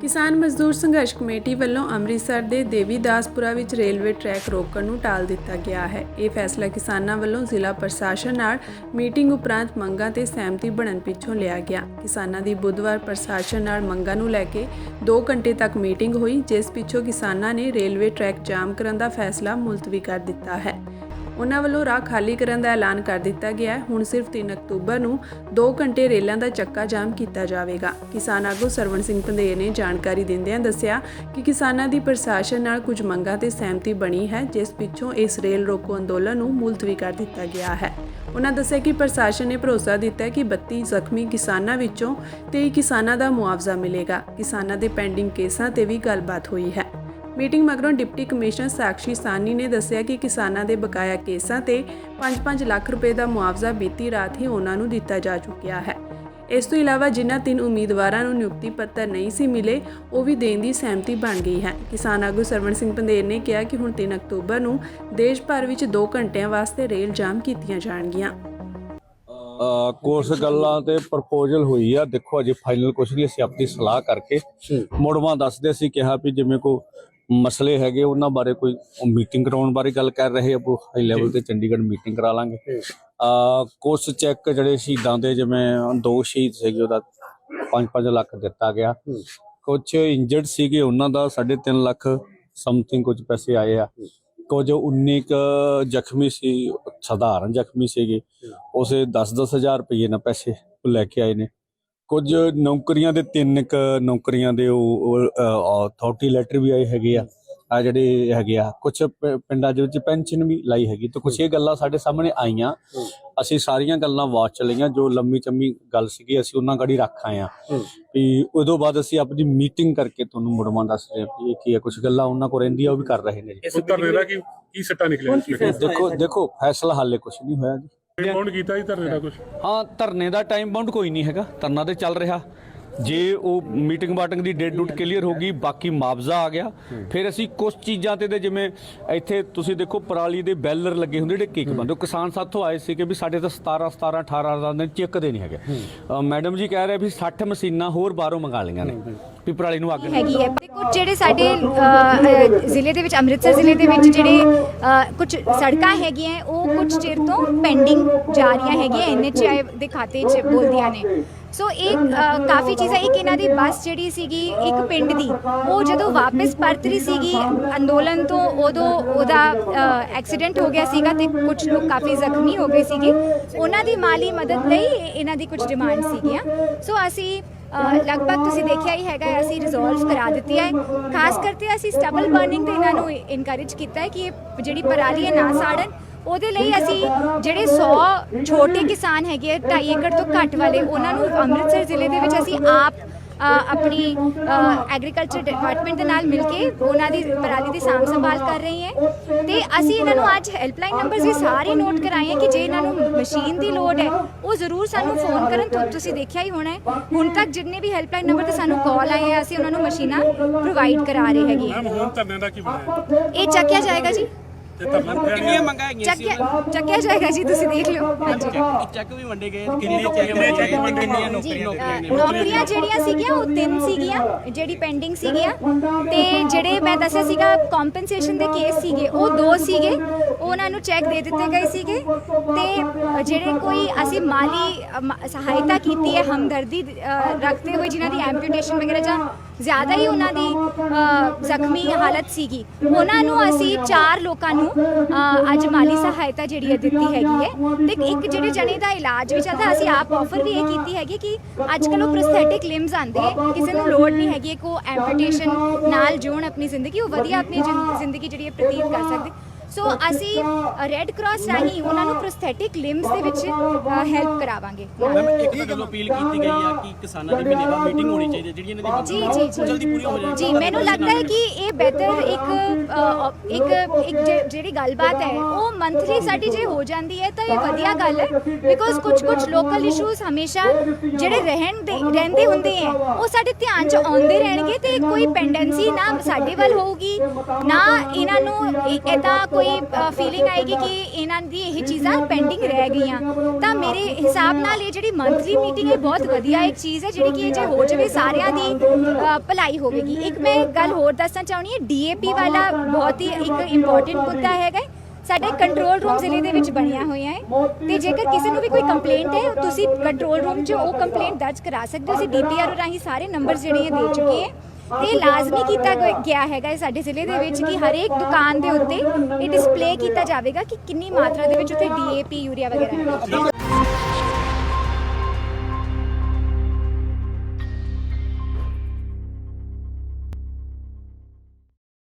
ਕਿਸਾਨ ਮਜ਼ਦੂਰ ਸੰਘਰਸ਼ ਕਮੇਟੀ ਵੱਲੋਂ ਅੰਮ੍ਰਿਤਸਰ ਦੇ ਦੇਵੀਦਾਸਪੁਰਾ ਵਿੱਚ ਰੇਲਵੇ ਟਰੈਕ ਰੋਕਣ ਨੂੰ ਟਾਲ ਦਿੱਤਾ ਗਿਆ ਹੈ। ਇਹ ਫੈਸਲਾ ਕਿਸਾਨਾਂ ਵੱਲੋਂ ਜ਼ਿਲ੍ਹਾ ਪ੍ਰਸ਼ਾਸਨ ਨਾਲ ਮੀਟਿੰਗ ਉਪਰੰਤ ਮੰਗਾਂ ਤੇ ਸਹਿਮਤੀ ਬਣਨ ਪਿੱਛੋਂ ਲਿਆ ਗਿਆ। ਕਿਸਾਨਾਂ ਦੀ ਬੁੱਧਵਾਰ ਪ੍ਰਸ਼ਾਸਨ ਨਾਲ ਮੰਗਾਂ ਨੂੰ ਲੈ ਕੇ 2 ਘੰਟੇ ਤੱਕ ਮੀਟਿੰਗ ਹੋਈ, ਜਿਸ ਪਿੱਛੋਂ ਕਿਸਾਨਾਂ ਨੇ ਰੇਲਵੇ ਟਰੈਕ ਜਾਮ ਕਰਨ ਦਾ ਫੈਸਲਾ ਮੁਲਤਵੀ ਕਰ ਦਿੱਤਾ ਹੈ। ਉਹਨਾਂ ਵੱਲੋਂ ਰਾਹ ਖਾਲੀ ਕਰਨ ਦਾ ਐਲਾਨ ਕਰ ਦਿੱਤਾ ਗਿਆ ਹੈ। ਹੁਣ ਸਿਰਫ 3 ਅਕਤੂਬਰ ਨੂੰ 2 ਘੰਟੇ ਰੇਲਾਂ ਦਾ ਚੱਕਾ ਜਾਮ ਕੀਤਾ ਜਾਵੇਗਾ। ਕਿਸਾਨ ਆਗੂ ਸਰਵਣ ਸਿੰਘ ਪੰਧੇਰ ਨੇ ਜਾਣਕਾਰੀ ਦਿੰਦਿਆਂ ਦੱਸਿਆ ਕਿ ਕਿਸਾਨਾਂ ਦੀ ਪ੍ਰਸ਼ਾਸਨ ਨਾਲ ਕੁਝ ਮੰਗਾਂ ਤੇ ਸਹਿਮਤੀ ਬਣੀ ਹੈ, ਜਿਸ ਪਿੱਛੋਂ ਇਸ ਰੇਲ ਰੋਕੋ ਅੰਦੋਲਨ ਨੂੰ ਮੁਲਤਵੀ ਕਰ ਦਿੱਤਾ ਗਿਆ ਹੈ। ਉਹਨਾਂ ਦੱਸਿਆ ਕਿ ਪ੍ਰਸ਼ਾਸਨ ਨੇ ਭਰੋਸਾ ਦਿੱਤਾ ਹੈ ਕਿ 32 ਜ਼ਖਮੀ ਕਿਸਾਨਾਂ ਵਿੱਚੋਂ 23 ਕਿਸਾਨਾਂ ਦਾ ਮੁਆਵਜ਼ਾ ਮਿਲੇਗਾ। ਕਿਸਾਨਾਂ ਦੇ ਪੈਂਡਿੰਗ ਕੇਸਾਂ ਤੇ ਵੀ ਗੱਲਬਾਤ ਹੋਈ ਹੈ। ਮੀਟਿੰਗ ਮਗਰੋਂ ਡਿਪਟੀ ਕਮਿਸ਼ਨਰ ਸਾਕਸ਼ੀ ਸਾਨੀ ਨੇ ਦੱਸਿਆ ਕਿ ਕਿਸਾਨਾਂ ਦੇ ਬਕਾਇਆ ਕੇਸਾਂ ਤੇ 5-5 ਲੱਖ ਰੁਪਏ ਦਾ ਮੁਆਵਜ਼ਾ ਬੀਤੀ ਰਾਤ ਹੀ ਉਹਨਾਂ ਨੂੰ ਦਿੱਤਾ ਜਾ ਚੁੱਕਿਆ ਹੈ। ਇਸ ਤੋਂ ਇਲਾਵਾ ਜਿਨ੍ਹਾਂ ਤਿੰਨ ਉਮੀਦਵਾਰਾਂ ਨੂੰ ਨਿਯੁਕਤੀ ਪੱਤਰ ਨਹੀਂ ਸੀ ਮਿਲੇ ਉਹ ਵੀ ਦੇਣ ਦੀ ਸਹਿਮਤੀ ਬਣ ਗਈ ਹੈ। ਕਿਸਾਨ ਆਗੂ ਸਰਵਣ ਸਿੰਘ ਪੰਧੇਰ ਨੇ ਕਿਹਾ ਕਿ ਹੁਣ 3 ਅਕਤੂਬਰ ਨੂੰ ਦੇਸ਼ ਭਰ ਵਿੱਚ 2 ਘੰਟਿਆਂ ਵਾਸਤੇ ਰੇਲ ਜਾਮ ਕੀਤੀਆਂ ਜਾਣਗੀਆਂ। ਕੁਛ ਗੱਲਾਂ ਤੇ ਪ੍ਰਪੋਜ਼ਲ ਹੋਈ ਆ। ਦੇਖੋ ਅਜੇ ਫਾਈਨਲ ਕੁਛ ਨਹੀਂ ਅਸੀਂ ਆਪਣੀ ਸਲਾਹ ਕਰਕੇ ਮੁੜਵਾ ਦੱਸਦੇ ਅਸੀਂ ਕਿਹਾ ਵੀ ਜਿਵੇਂ ਕੋ ਮਸਲੇ ਹੈਗੇ ਉਹਨਾਂ ਬਾਰੇ ਕੋਈ ਮੀਟਿੰਗ ਕਰਾਉਣ ਬਾਰੇ ਗੱਲ ਕਰ ਰਹੇ ਆ ਹਾਈ ਲੈਵਲ ਤੇ ਚੰਡੀਗੜ੍ਹ ਮੀਟਿੰਗ ਕਰਾ ਲਾਂਗੇ। ਆ ਕੁਛ ਚੈੱਕ ਜਿਹੜੇ ਸ਼ਹੀਦਾਂ ਦੇ ਜਿਵੇਂ ਦੋ ਸ਼ਹੀਦ ਸੀਗੇ ਉਹਦਾ 5-5 ਲੱਖ ਦਿੱਤਾ ਗਿਆ। ਕੁਝ ਇੰਜਰਡ ਸੀਗੇ ਉਹਨਾਂ ਦਾ 3.5 ਲੱਖ ਸਮਥਿੰਗ ਕੁਝ ਪੈਸੇ ਆਏ ਆ। ਕੁਝ 19 ਕੁ ਜ਼ਖਮੀ ਸੀ ਸਧਾਰਨ ਜ਼ਖਮੀ ਸੀਗੇ। ਉਸੇ 10-10 ਹਜ਼ਾਰ ਰੁਪਏ ਨਾਲ ਪੈਸੇ ਲੈ ਕੇ ਆਏ ਨੇ। ਕੁਝ ਨੌਕਰੀਆਂ ਦੇ ਤਿੰਨ ਕ ਨੌਕਰੀਆਂ ਦੇ ਉਹ ਅਥਾਰਟੀ ਲੈਟਰ ਵੀ ਆਏ ਹੈਗੇ ਆ। ਆ ਜਿਹੜੇ ਹੈਗੇ ਆ ਕੁਝ ਪਿੰਡਾਂ ਦੇ ਵਿੱਚ ਪੈਨਸ਼ਨ ਵੀ ਲਾਈ ਹੈਗੀ। ਤੇ ਕੁਝ ਇਹ ਗੱਲਾਂ ਸਾਡੇ ਸਾਹਮਣੇ ਆਈਆਂ। ਅਸੀਂ ਸਾਰੀਆਂ ਗੱਲਾਂ ਵਾਚ ਚ ਲਈਆਂ ਜੋ ਲੰਮੀ ਚੰਮੀ ਗੱਲ ਸੀਗੀ ਅਸੀਂ ਉਹਨਾਂ ਗਾੜੀ ਰੱਖ ਆਏ ਆ। ਵੀ ਉਦੋਂ ਬਾਅਦ ਅਸੀਂ ਆਪਣੀ ਮੀਟਿੰਗ ਕਰਕੇ ਤੁਹਾਨੂੰ ਮੁੜਵਾਂ ਦੱਸ ਰਹੇ ਹਾਂ ਵੀ ਇਹ ਕੀ ਹੈ ਕੁਝ ਗੱਲਾਂ ਉਹਨਾਂ ਕੋਲ ਰਹਿੰਦੀਆਂ ਉਹ ਵੀ ਕਰ ਰਹੇ ਨੇ ਜੀ। ਕੀ ਕੀ ਸੱਟਾ ਨਿਕਲਿਆ ਦੇਖੋ ਦੇਖੋ ਫੈਸਲਾ ਹਾਲੇ ਕੁਝ ਨਹੀਂ ਹੋਇਆ ਜੀ। ਕੌਣ ਕੀਤਾ ਜੀ ਧਰਨੇ ਦਾ ਕੁਝ ਹਾਂ, ਧਰਨੇ ਦਾ ਟਾਈਮ ਬਾਉਂਡ ਕੋਈ ਨਹੀਂ ਹੈਗਾ। ਧਰਨਾ ਤੇ ਚੱਲ ਰਿਹਾ। ਜੇ ਉਹ ਮੀਟਿੰਗ ਬਾਟਿੰਗ ਦੀ ਡੇਟ ਡੂਟ ਕਲੀਅਰ ਹੋ ਗਈ ਬਾਕੀ ਮੁਆਵਜ਼ਾ ਆ ਗਿਆ। ਫਿਰ ਅਸੀਂ ਕੁਝ ਚੀਜ਼ਾਂ ਤੇ ਤੇ ਜਿਵੇਂ ਇੱਥੇ ਤੁਸੀਂ ਦੇਖੋ ਪਰਾਲੀ ਦੇ ਬੈਲਰ ਲੱਗੇ ਹੁੰਦੇ ਜਿਹੜੇ ਕਿੱਕ ਬੰਦੇ ਉਹ ਕਿਸਾਨ ਸਾਥੋਂ ਆਏ ਸੀ ਕਿ ਵੀ ਸਾਡੇ ਤਾਂ 17 17 18 ਦਾ ਦਿਨ ਚੱਕਦੇ ਨਹੀਂ ਹੈਗੇ। ਮੈਡਮ ਜੀ ਕਹਿ ਰਹੇ ਵੀ 60 ਮਸ਼ੀਨਾਂ ਹੋਰ ਬਾਹਰੋਂ ਮੰਗਾ ਲਈਆਂ ਨੇ ਵੀ ਪਰਾਲੀ ਨੂੰ ਅੱਗ ਨਹੀਂ ਹੈਗੀ ਹੈ। ਤੇ ਕੁਝ ਜਿਹੜੇ ਸਾਡੇ ਜ਼ਿਲ੍ਹੇ ਦੇ ਵਿੱਚ ਅੰਮ੍ਰਿਤਸਰ ਜ਼ਿਲ੍ਹੇ ਦੇ ਵਿੱਚ ਜਿਹੜੇ ਕੁਝ ਸੜਕਾਂ ਹੈਗੀਆਂ ਉਹ ਕੁਝ ਚਿਰ ਤੋਂ ਪੈਂਡਿੰਗ ਜਾ ਰਹੀਆਂ ਹੈਗੀਆਂ ਐਨਐਚਆਈ ਦੇ ਖਾਤੇ 'ਚ ਬੋਲਦੀਆਂ ਨੇ। ਸੋ ਇਹ ਕਾਫੀ ਚੀਜ਼ਾਂ ਇੱਕ ਇਹਨਾਂ ਦੀ ਬੱਸ ਜਿਹੜੀ ਸੀਗੀ ਇੱਕ ਪਿੰਡ ਦੀ ਉਹ ਜਦੋਂ ਵਾਪਸ ਪਰਤ ਰਹੀ ਸੀਗੀ ਅੰਦੋਲਨ ਤੋਂ ਉਦੋਂ ਉਹਦਾ ਐਕਸੀਡੈਂਟ ਹੋ ਗਿਆ ਸੀਗਾ ਤੇ ਕੁਝ ਲੋਕ ਕਾਫੀ ਜ਼ਖਮੀ ਹੋ ਗਏ ਸੀਗੇ ਉਹਨਾਂ ਦੀ ਮਾਲੀ ਮਦਦ ਲਈ ਇਹਨਾਂ ਦੀ ਕੁਝ ਡਿਮਾਂਡ ਸੀਗੀਆਂ ਸੋ ਅਸੀਂ ਲਗਭਗ ਤੁਸੀਂ ਦੇਖਿਆ ਹੀ ਹੈਗਾ ਅਸੀਂ ਰਿਜ਼ੋਲਵ ਕਰਾ ਦਿੱਤੀ ਹੈ ਖਾਸ ਕਰਕੇ ਅਸੀਂ ਸਟਬਲ ਬਰਨਿੰਗ ਤੇ ਇਹਨਾਂ ਨੂੰ ਇਨਕਰੇਜ ਕੀਤਾ ਹੈ ਕਿ ਇਹ ਜਿਹੜੀ ਪਰਾਲੀ ਹੈ ਨਾ ਸਾੜਨ ਉਹਦੇ ਲਈ ਅਸੀਂ ਜਿਹੜੇ 100 ਛੋਟੇ ਕਿਸਾਨ ਹੈਗੇ 2.5 ਏਕੜ ਤੋਂ ਘੱਟ ਵਾਲੇ ਉਹਨਾਂ ਨੂੰ ਅੰਮ੍ਰਿਤਸਰ ਜ਼ਿਲ੍ਹੇ ਦੇ ਵਿੱਚ ਅਸੀਂ ਆਪ ਆਪਣੀ ਐਗਰੀਕਲਚਰ ਡਿਪਾਰਟਮੈਂਟ ਦੇ ਨਾਲ ਮਿਲ ਕੇ ਉਹਨਾਂ ਦੀ ਪਰਾਲੀ ਦੀ ਸਾਂਭ ਸੰਭਾਲ ਕਰ ਰਹੀ ਹੈ। ਤੇ ਅਸੀਂ ਇਹਨਾਂ ਨੂੰ ਅੱਜ ਹੈਲਪਲਾਈਨ ਨੰਬਰਸ ਵੀ ਸਾਰੇ ਨੋਟ ਕਰਾਏ ਕਿ ਜੇ ਇਹਨਾਂ ਨੂੰ ਮਸ਼ੀਨ ਦੀ ਲੋੜ ਹੈ ਉਹ ਜ਼ਰੂਰ ਸਾਨੂੰ ਫੋਨ ਕਰਨ ਤੋਂ ਤੁਸੀਂ ਦੇਖਿਆ ਹੀ ਹੋਣਾ ਹੈ। ਹੁਣ ਤੱਕ ਜਿੰਨੇ ਵੀ ਹੈਲਪਲਾਈਨ ਨੰਬਰ ਤੇ ਸਾਨੂੰ ਕਾਲ ਆਏ ਹੈ ਅਸੀਂ ਉਹਨਾਂ ਨੂੰ ਮਸ਼ੀਨਾਂ ਪ੍ਰੋਵਾਈਡ ਕਰਾ ਰਹੇ ਹੈਗੇ ਹਾਂ। ਮੈਮ ਹੁਣ ਧਰਨੇ ਦਾ ਕੀ ਬਣਾਇਆ ਇਹ ਚੱਕਿਆ ਜਾਏਗਾ ਜੀ। ਤੇ ਧਰਨਾ ਕਿੰਨੀਆਂ ਮੰਗਾਂ ਚੱਕਿਆ ਚੱਕਿਆ ਜਾਏਗਾ ਜੀ ਤੁਸੀਂ ਦੇਖ ਲਿਓ। ਹਾਂਜੀ। ਚੈੱਕ ਵੀ ਵੰਡੇ ਗਏ ਕਿੰਨੇ ਚੈੱਕ ਵੰਡੇ ਗਏ ਕਿੰਨੀਆਂ ਜੀ ਨੌਕਰੀਆਂ ਅ, ਨੌਕਰੀਆਂ ਜਿਹੜੀਆਂ ਸੀਗੀਆਂ ਉਹ ਤਿੰਨ ਸੀਗੀਆਂ ਜਿਹੜੀ ਪੈਂਡਿੰਗ ਸੀਗੀਆਂ। ਤੇ ਜਿਹੜੇ ਮੈਂ ਦੱਸਿਆ ਸੀਗਾ ਕੰਪਨਸੇਸ਼ਨ ਦੇ ਕੇਸ ਸੀਗੇ ਉਹ ਦੋ ਸੀਗੇ। ਉਹਨਾਂ ਨੂੰ ਚੈੱਕ ਦੇ ਦਿੱਤੇ ਗਏ ਸੀਗੇ। ਤੇ ਜਿਹੜੇ ਕੋਈ ਅਸੀਂ ਮਾਲੀ ਅ, ਮ- ਸਹਾਇਤਾ ਕੀਤੀ ਹੈ ਹਮਦਰਦੀ ਅ, ਰੱਖਦੇ ਹੋਏ ਜਿਨ੍ਹਾਂ ਦੀ ਐਂਪੂਟੇਸ਼ਨ ਵਗੈਰਾ ਜਾਂ ਜ਼ਿਆਦਾ ਹੀ ਉਹਨਾਂ ਦੀ ਜ਼ਖਮੀ ਹਾਲਤ ਸੀਗੀ। ਉਹਨਾਂ ਨੂੰ ਅਸੀਂ ਚਾਰ ਲੋਕਾਂ ਨੂੰ ਅੱਜ ਮਾਲੀ ਸਹਾਇਤਾ ਜਿਹੜੀ ਹੈ ਦਿੱਤੀ ਹੈਗੀ ਹੈ। ਤੇ ਇੱਕ ਜਿਹੜੇ ਜਣੇ ਦਾ ਇਲਾਜ ਵੀ ਚੱਲਦਾ, ਅਸੀਂ ਆਪ ਆਫਰ ਵੀ ਇਹ ਕੀਤੀ ਹੈਗੀ ਕਿ ਅੱਜ ਕੱਲ੍ਹ ਉਹ ਪ੍ਰੋਸਥੈਟਿਕ ਲਿੰਬਸ ਆਂਦੇ ਕਿਸੇ ਨੂੰ ਲੋੜ ਨਹੀਂ ਹੈਗੀ ਕਿ ਉਹ ਐਂਪੂਟੇਸ਼ਨ ਨਾਲ ਜੋਣ ਆਪਣੀ ਜ਼ਿੰਦਗੀ, ਉਹ ਵਧੀਆ ਆਪਣੀ ਜ਼ਿੰ- ਜ਼ਿੰਦਗੀ ਜਿਹੜੀ ਹੈ ਪ੍ਰਤੀਤ ਕਰ ਸਕਦੇ। ਸੋ ਅਸੀਂ ਰੈੱਡ ਕਰਾਸ ਰਾਹੀਂ ਉਹਨਾਂ ਨੂੰ ਪ੍ਰੋਸਥੈਟਿਕ ਲਿੰਬਸ ਦੇ ਵਿੱਚ ਹੈਲਪ ਕਰਾਵਾਂਗੇ। ਮੈਮ ਇੱਕ ਤਾਂ ਗੱਲ ਅਪੀਲ ਕੀਤੀ ਗਈ ਆ ਕਿ ਕਿਸਾਨਾਂ ਦੀ ਮਹੀਨੇ ਬਾਅਦ ਮੀਟਿੰਗ ਹੋਣੀ ਚਾਹੀਦੀ ਹੈ ਜਿਹੜੀ ਇਹਨਾਂ ਦੀ ਜੀ ਜੀ ਜੀ ਜਲਦੀ ਪੂਰੀ ਹੋ ਜਾਏ ਜੀ ਮੈਨੂੰ ਲੱਗਦਾ ਹੈ ਕਿ ਇਹ ਬਿਹਤਰ ਇੱਕ ਇੱਕ ਇੱਕ ਜਿਹੜੀ ਗੱਲਬਾਤ ਹੈ ਉਹ ਮੰਥਲੀ ਸਾਡੀ ਜੇ ਹੋ ਜਾਂਦੀ ਹੈ ਤਾਂ ਇਹ ਵਧੀਆ ਗੱਲ ਹੈ। ਬਿਕੋਜ਼ ਕੁਝ ਕੁਝ ਲੋਕਲ ਇਸ਼ੂਜ਼ ਹਮੇਸ਼ਾ ਜਿਹੜੇ ਰਹਿਣ ਦੇ ਰਹਿੰਦੇ ਹੁੰਦੇ ਹੈ ਉਹ ਸਾਡੇ ਧਿਆਨ 'ਚ ਆਉਂਦੇ ਰਹਿਣਗੇ ਤੇ ਕੋਈ ਪੈਂਡੈਂਸੀ ਨਾ ਸਾਡੇ ਵੱਲ ਹੋਊਗੀ ਨਾ ਇਹਨਾਂ ਨੂੰ ਇਦਾਂ ਕੋਈ ਫੀਲਿੰਗ ਆਏਗੀ ਕਿ ਇਹਨਾਂ ਦੀ ਇਹ ਚੀਜ਼ਾਂ ਪੈਂਡਿੰਗ ਰਹਿ ਗਈਆਂ। ਤਾਂ ਮੇਰੇ ਹਿਸਾਬ ਨਾਲ ਇਹ ਜਿਹੜੀ ਮੰਥਲੀ ਮੀਟਿੰਗ ਹੈ ਬਹੁਤ ਵਧੀਆ ਇੱਕ ਚੀਜ਼ ਹੈ, ਜਿਹੜੀ ਕਿ ਇਹ ਜੇ ਹੋ ਜਾਵੇ ਸਾਰਿਆਂ ਦੀ ਭਲਾਈ ਹੋਵੇਗੀ। ਇੱਕ ਮੈਂ ਗੱਲ ਹੋਰ ਦੱਸਣਾ ਚਾਹੁੰਦੀ ਹਾਂ ਡੀਏਪੀ ਵਾਲਾ ਬਹੁਤ ਹੀ ਇੱਕ ਇੰਪੋਰਟੈਂਟ ਮੁੱਦਾ ਹੈਗਾ ਸਾਡੇ ਕੰਟਰੋਲ ਰੂਮ ਜ਼ਿਲ੍ਹੇ ਦੇ ਵਿੱਚ ਬਣਿਆ ਹੋਇਆ ਹੈ। ਤੇ ਜੇਕਰ ਕਿਸੇ ਨੂੰ ਵੀ ਕੋਈ ਕੰਪਲੇਂਟ ਹੈ, ਤੁਸੀਂ ਕੰਟਰੋਲ ਰੂਮ 'ਚ ਉਹ ਕੰਪਲੇਂਟ ਦਰਜ ਕਰਾ ਸਕਦੇ ਹੋ। ਅਸੀਂ ਡੀਪੀਆਰ ਰਾਹੀਂ ਸਾਰੇ ਨੰਬਰ ਜਿਹੜੇ ਇਹ ਦੇ ਚੁੱਕੇ ਹੈ। ਤੇ ਇਹ ਲਾਜ਼ਮੀ ਕੀਤਾ ਗਿਆ ਹੈਗਾ ਸਾਡੇ ਜ਼ਿਲ੍ਹੇ ਦੇ ਵਿੱਚ ਕਿ ਹਰੇਕ ਦੁਕਾਨ ਦੇ ਉੱਤੇ ਇਹ ਡਿਸਪਲੇ ਕੀਤਾ ਜਾਵੇਗਾ ਕਿ ਕਿੰਨੀ ਮਾਤਰਾ ਦੇ ਵਿੱਚ ਉੱਥੇ ਡੀਏਪੀ ਯੂਰੀਆ ਵਗੈਰਾ ਹੈ।